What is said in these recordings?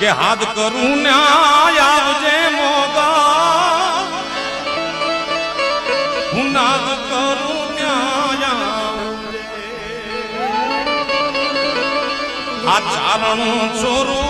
કે હાથ કરું ને આવજે મોગા હું નાદ કરું. આ ચારણું ચોરું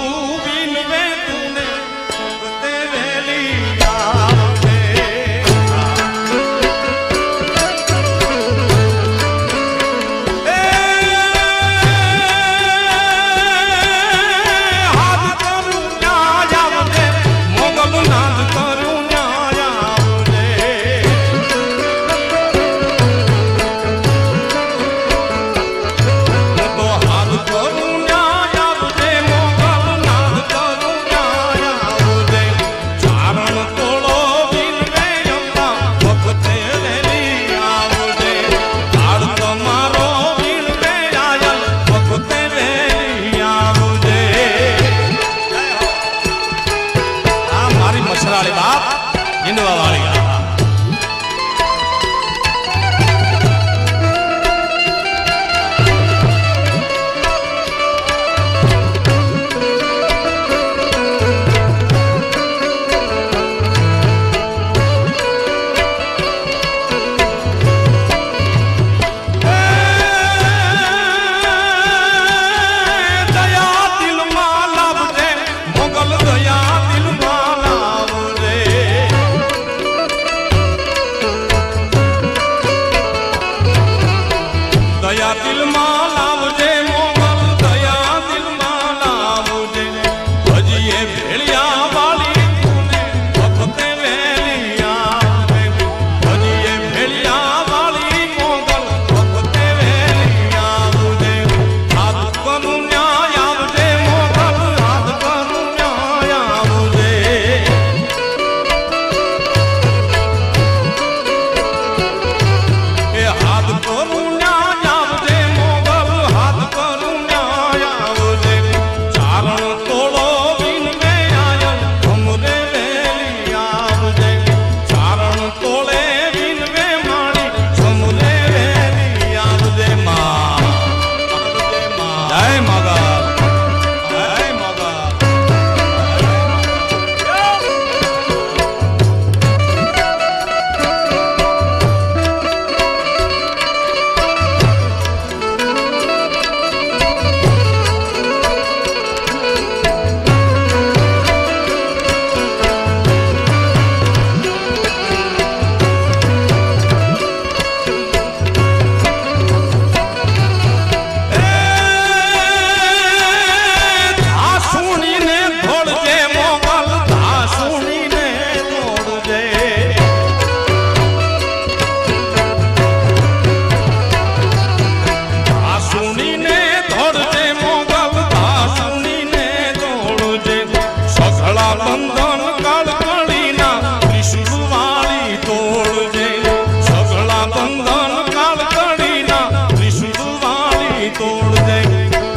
ગુણ દે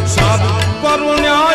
સત્કરુણ્યા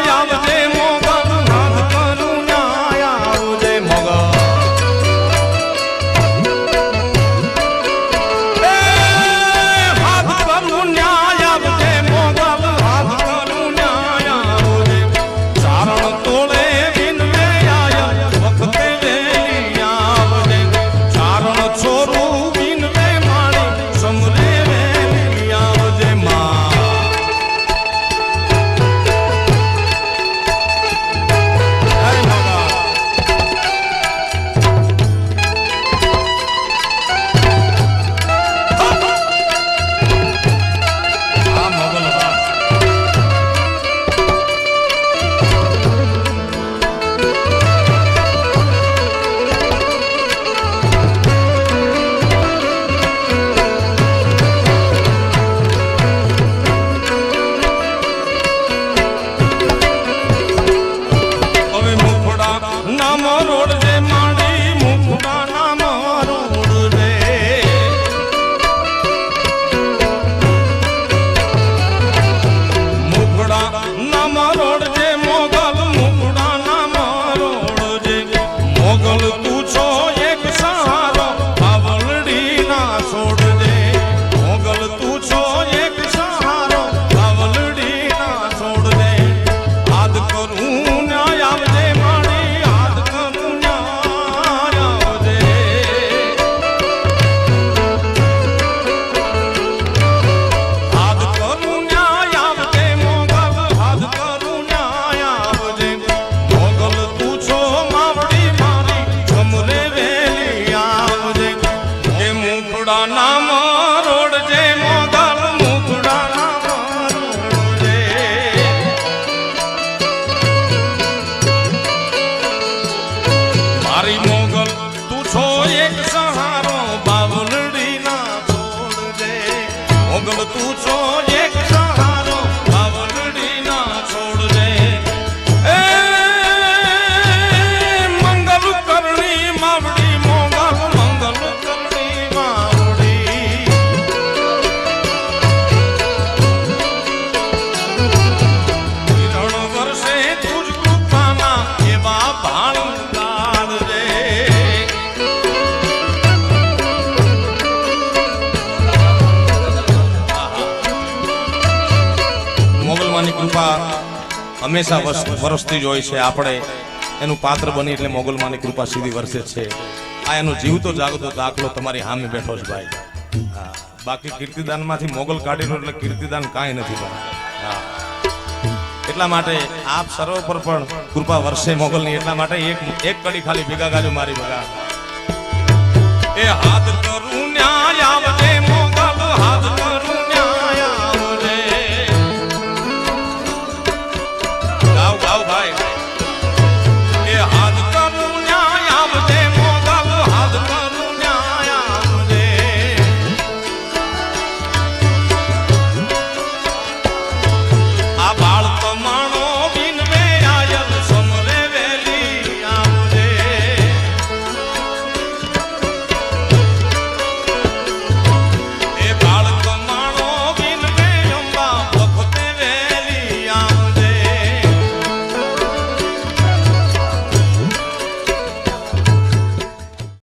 મોગલમાની કૃપા હંમેશા વરસતી જ હોય છે. આપણે એનું પાત્ર બની એટલે મોગલમાની કૃપા સીધી વરસે છે. આ એનો જીવતો જાગતો દાખલો તમારી સામે બેઠો છે ભાઈ. બાકી કીર્તિદાનમાંથી મોગલ કાઢીનો એટલે કીર્તિદાન કાંઈ નથી ભાઈ એટલા માટે આપ સર્વ પર પણ કૃપા વર્ષે મોગલની. એટલા માટે એક એક કડી ખાલી ભેગા ગાજો મારી ભગા એ હાથ કરું ન્યાય